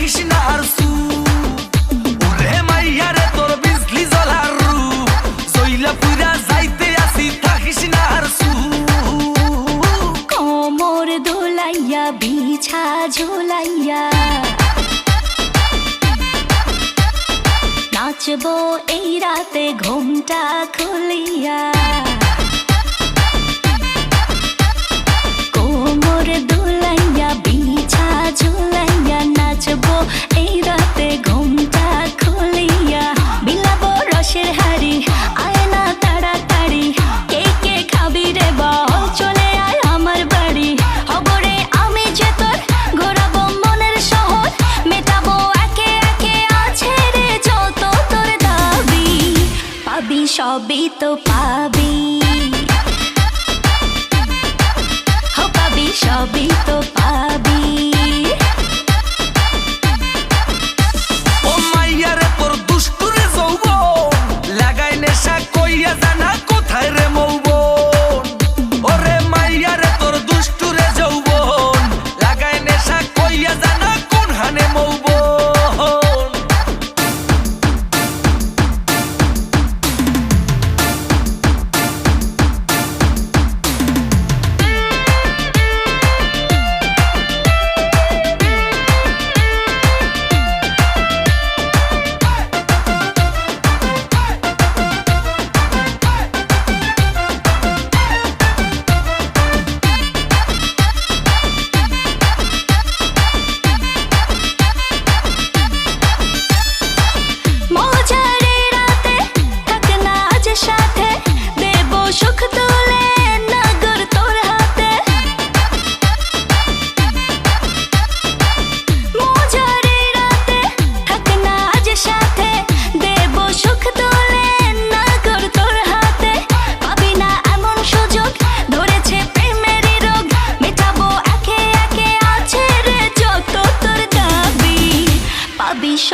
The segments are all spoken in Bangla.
চাহিস না আর সু। ওরে মাইয়া রে, তোর বিজলি জ্বলার রু। জইলা পুরা যাইতে আসি, থাকিস না আর সু। কোমর দোলাইয়া, বিছা ঝোলাইয়া। নাচবো এই রাতে, ঘুমটা খুলিয়া। সবই তো পাবি। পাবি সবই তো পাবি। লাগাই নেশা কইয়া জানা কোথায় রে মৌব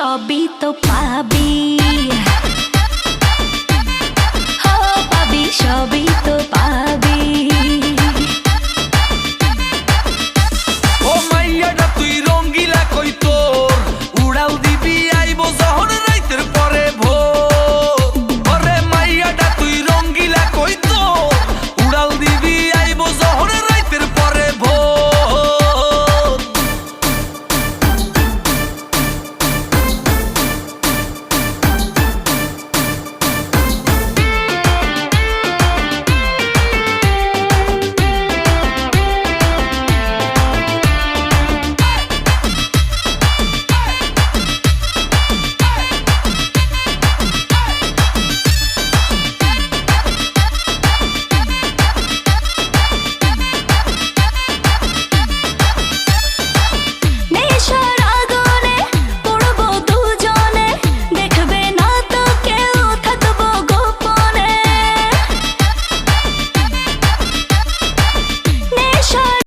সবই তো পাবি। ও পাবি সবই তো পাবি।